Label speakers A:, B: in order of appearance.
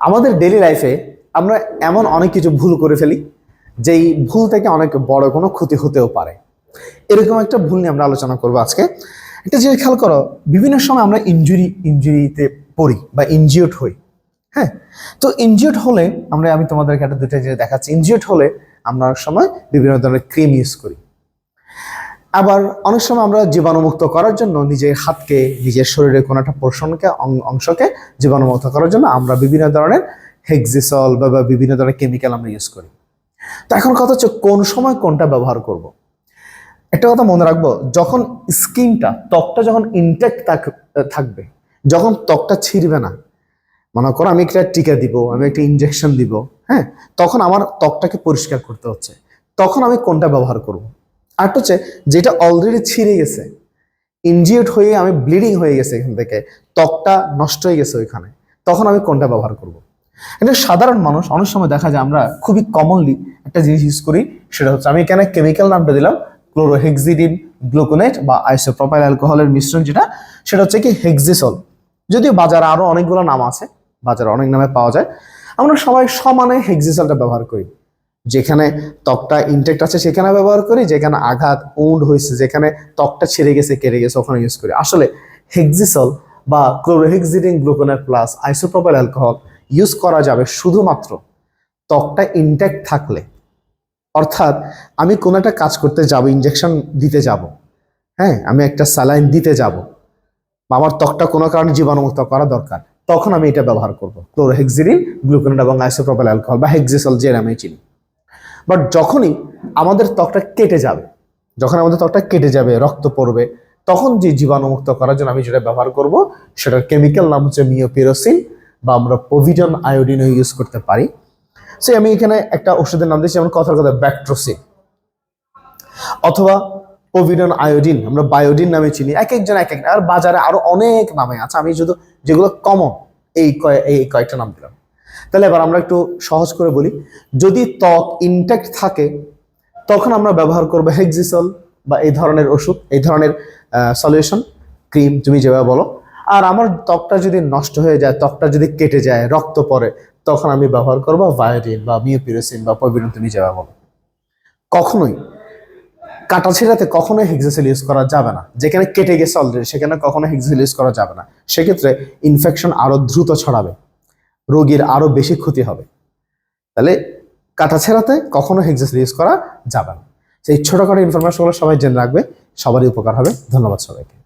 A: আমাদের ডেলি লাইফে আমরা এমন অনেক কিছু ভুল করে ফেলি, যেই ভুল থেকে অনেক বড় কোনো ক্ষতি হতেও পারে। এরকম একটা ভুল নিয়ে আমরা আলোচনা করব আজকে। একটা জিনিস খেয়াল করো, বিভিন্ন সময় আমরা ইনজুরি ইনজুরিতে পড়ি বা ইনজিওর্ড হই হ্যাঁ? তো ইনজিওর্ড হলে আমরা, আমি তোমাদেরকে একটা দুটো জিনিস দেখাচ্ছি। ইনজিওর্ড হলে আমরা সময় বিভিন্ন ধরনের ক্রিম ইউজ করি। আবার অনেক সময় আমরা জীবাণুমুক্ত করার জন্য নিজের হাতকে, নিজের শরীরের কোনো একটা পোর্শনকে অংশকে জীবাণুমুক্ত করার জন্য আমরা বিভিন্ন ধরনের হেক্সিসল বা বিভিন্ন ধরনের কেমিক্যাল আমরা ইউজ করি তো এখন কথা হচ্ছে কোন সময় কোনটা ব্যবহার করব। একটা কথা মনে রাখব, যখন স্কিনটা, ত্বকটা যখন ইনটেক্ট থাকবে, যখন ত্বকটা ছিঁড়বে না, মনে করো আমি একটা টিকা দিব, আমি একটা ইনজেকশন দিব হ্যাঁ তখন আমার ত্বকটাকে পরিষ্কার করতে হচ্ছে তখন আমি কোনটা ব্যবহার করব। আর একটা হচ্ছে যেটা অলরেডি ছিঁড়ে গেছে। ইনজিওর্ড হয়ে আমি ব্লিডিং হয়ে গেছে এখান থেকে। ত্বকটা নষ্ট হয়ে গেছে ওইখানে। তখন আমি কোনটা ব্যবহার করব। এটা সাধারণ মানুষ, অনেক সময় দেখা যায় আমরা খুবই কমনলি একটা জিনিস ইউজ করি, সেটা হচ্ছে আমি এখানে কেমিক্যাল নামটা দিলাম ক্লোরোহেক্সিডিন গ্লুকোনেট বা আইসোপ্রোপাইল অ্যালকোহলের মিশ্রণ যেটা, সেটা হচ্ছে কি হেক্সিসল যদিও বাজারে আরও অনেকগুলো নাম আছে, বাজারে অনেক নামে পাওয়া যায়। আমরা সবাই সমানে হেক্সিসলটা ব্যবহার করি। যেখানে ত্বকটা ইনটেক্ট আছে সেখানে ব্যবহার করি, যেখানে আঘাত উন্ড হয়েছে যেখানে ত্বকটা ছিঁড়ে গেছে কেটে গেছে, ওখানে ইউজ করি। আসলে হেক্সিসল বা chlorhexidine gluconate plus isopropyl alcohol use করা যাবে শুধুমাত্র ত্বকটা ইনটেক্ট থাকলে। অর্থাৎ আমি কোনো একটা কাজ করতে যাব ইঞ্জেকশন দিতে যাব হ্যাঁ আমি একটা স্যালাইন দিতে যাব আমার ত্বকটা কোনো কারণে জীবাণুমুক্ত করা দরকার, তখন আমি এটা ব্যবহার করব। ক্লোরোহেক্সিডিন গ্লুকোনেট এবং আইসোপ্রোপাইল অ্যালকোহল বা হেক্সিসল যে আমি চিনি। বাট যখনই আমাদের ত্বকটা কেটে যাবে, যখন আমাদের ত্বকটা কেটে যাবে, রক্ত পড়বে, তখন যে জীবাণুমুক্ত করার জন্য আমি যেটা ব্যবহার করব, সেটার কেমিক্যাল নাম হচ্ছে মিওপিরোসিন বা আমরা পোভিডন আয়োডিনও ইউজ করতে পারি। সে আমি এখানে একটা ওষুধের নাম দিয়েছি, যেমন কথার কথা ব্যাক্ট্রোসিন অথবা পোভিডন আয়োডিন আমরা বায়োডিন নামে চিনি এক একজন এক এক আর বাজারে আরও অনেক নামে আছে। আমি শুধু যেগুলো কমন এই কয়, এই কয়েকটা নাম দিলাম। তাহলে এবার আমরা একটু সহজ করে বলি, যদি ত্বক ইনট্যাক্ট থাকে, তখন আমরা ব্যবহার করব হেক্সিসল বা এই ধরনের ওষুধ, এই ধরনের সলিউশন ক্রিম তুমি যেভাবে বলো। আর আমার ত্বকটা যদি নষ্ট হয়ে যায়, ত্বকটা যদি কেটে যায়, রক্ত পরে তখন আমি ব্যবহার করব বায়োডিন বা মিওপিরোসিন বা পবিডন তুমি যেভাবে বলো। কখনোই, কাটা ছেঁড়াতে কখনোই হেক্সাসেল ইউজ করা যাবে না। যেখানে কেটে গেছে অলরেডি সেখানে কখনো হেক্সাসেল ইউজ করা যাবে না। সেক্ষেত্রে ইনফেকশন আরও দ্রুত ছড়াবে। রোগীর আরও বেশি ক্ষতি হবে। তাহলে কাটা ছেঁড়াতে কখনো হেক্সাস ইউজ করা যাবে না। সেই ছোটোখাটো ইনফরমেশনগুলো সবাই জেনে রাখবে, সবারই উপকার হবে। ধন্যবাদ সবাইকে।